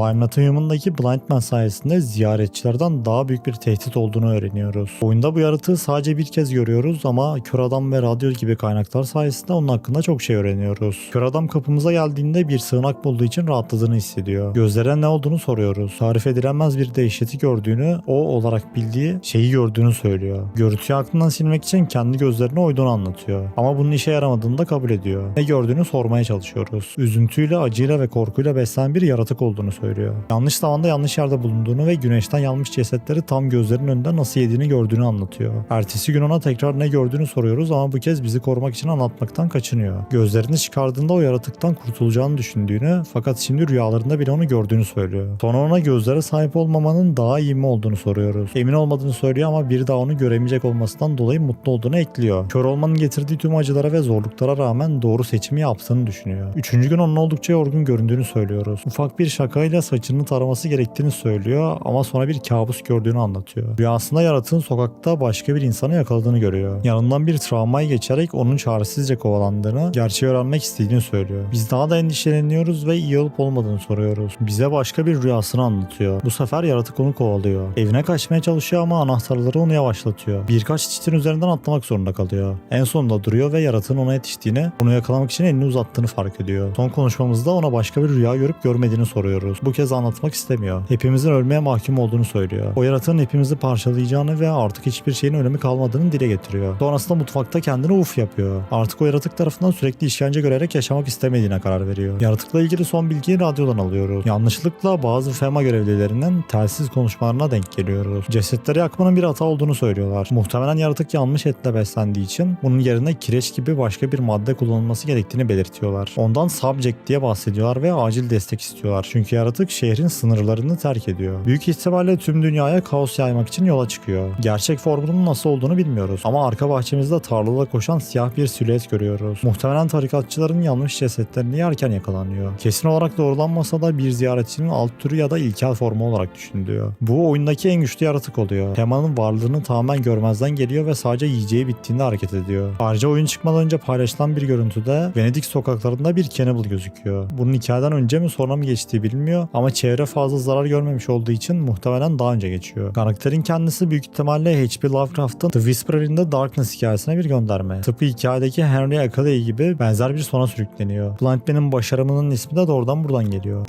No I'm Not a Human'daki Blind Man sayesinde ziyaretçilerden daha büyük bir tehdit olduğunu öğreniyoruz. Oyunda bu yaratığı sadece bir kez görüyoruz ama Kör Adam ve Radyo gibi kaynaklar sayesinde onun hakkında çok şey öğreniyoruz. Kör Adam kapımıza geldiğinde bir sığınak bulduğu için rahatladığını hissediyor. Gözlerine ne olduğunu soruyoruz. Tarif edilemez bir dehşeti gördüğünü, o olarak bildiği şeyi gördüğünü söylüyor. Görüntüyü aklından silmek için kendi gözlerine uyduğunu anlatıyor. Ama bunun işe yaramadığını da kabul ediyor. Ne gördüğünü sormaya çalışıyoruz. Üzüntüyle, acıyla ve korkuyla beslenen bir yaratık olduğunu söylüyor. Yanlış zamanda yanlış yerde bulunduğunu ve güneşten yanmış cesetleri tam gözlerinin önünde nasıl yediğini gördüğünü anlatıyor. Ertesi gün ona tekrar ne gördüğünü soruyoruz ama bu kez bizi korumak için anlatmaktan kaçınıyor. Gözlerini çıkardığında o yaratıktan kurtulacağını düşündüğünü fakat şimdi rüyalarında bile onu gördüğünü söylüyor. Sonra ona gözlere sahip olmamanın daha iyi mi olduğunu soruyoruz. Emin olmadığını söylüyor ama bir daha onu göremeyecek olmasından dolayı mutlu olduğunu ekliyor. Kör olmanın getirdiği tüm acılara ve zorluklara rağmen doğru seçimi yaptığını düşünüyor. Üçüncü gün onun oldukça yorgun göründüğünü söylüyoruz. Ufak bir şakayla saçını taraması gerektiğini söylüyor ama sonra bir kabus gördüğünü anlatıyor. Rüyasında yaratığın sokakta başka bir insanı yakaladığını görüyor. Yanından bir travmayı geçerek onun çaresizce kovalandığını, gerçeği öğrenmek istediğini söylüyor. Biz daha da endişeleniyoruz ve iyi olup olmadığını soruyoruz. Bize başka bir rüyasını anlatıyor. Bu sefer yaratık onu kovalıyor. Evine kaçmaya çalışıyor ama anahtarları onu yavaşlatıyor. Birkaç çitin üzerinden atlamak zorunda kalıyor. En sonunda duruyor ve yaratığın ona yetiştiğini, onu yakalamak için elini uzattığını fark ediyor. Son konuşmamızda ona başka bir rüya görüp görmediğini soruyoruz. Bu kez anlatmak istemiyor. Hepimizin ölmeye mahkum olduğunu söylüyor. O yaratığın hepimizi parçalayacağını ve artık hiçbir şeyin önemi kalmadığını dile getiriyor. Sonrasında mutfakta kendine uf yapıyor. Artık o yaratık tarafından sürekli işkence görerek yaşamak istemediğine karar veriyor. Yaratıkla ilgili son bilgiyi radyodan alıyoruz. Yanlışlıkla bazı FEMA görevlilerinin telsiz konuşmalarına denk geliyoruz. Cesetleri yakmanın bir hata olduğunu söylüyorlar. Muhtemelen yaratık yanmış etle beslendiği için bunun yerine kireç gibi başka bir madde kullanılması gerektiğini belirtiyorlar. Ondan subject diye bahsediyorlar ve acil destek istiyorlar. Çünkü yaratık şehrin sınırlarını terk ediyor. Büyük ihtimalle tüm dünyaya kaos yaymak için yola çıkıyor. Gerçek formunun nasıl olduğunu bilmiyoruz. Ama arka bahçemizde tarlada koşan siyah bir silüet görüyoruz. Muhtemelen tarikatçıların yanmış cesetlerini yerken yakalanıyor. Kesin olarak doğrulanmasa da bir ziyaretçinin alt türü ya da ilkel formu olarak düşünülüyor. Bu oyundaki en güçlü yaratık oluyor. Temanın varlığını tamamen görmezden geliyor ve sadece yiyeceği bittiğinde hareket ediyor. Ayrıca oyun çıkmadan önce paylaşılan bir görüntüde Venedik sokaklarında bir cannibal gözüküyor. Bunun hikayeden önce mi sonra mı geçtiği bilinmiyor ama çevre fazla zarar görmemiş olduğu için muhtemelen daha önce geçiyor. Karakterin kendisi büyük ihtimalle H.P. Lovecraft'ın The Whisperer in the Darkness hikayesine bir gönderme. Tıpkı hikayedeki Henry Ackley gibi benzer bir sona sürükleniyor. Blind Man'in başarımının ismi de doğrudan buradan geliyor.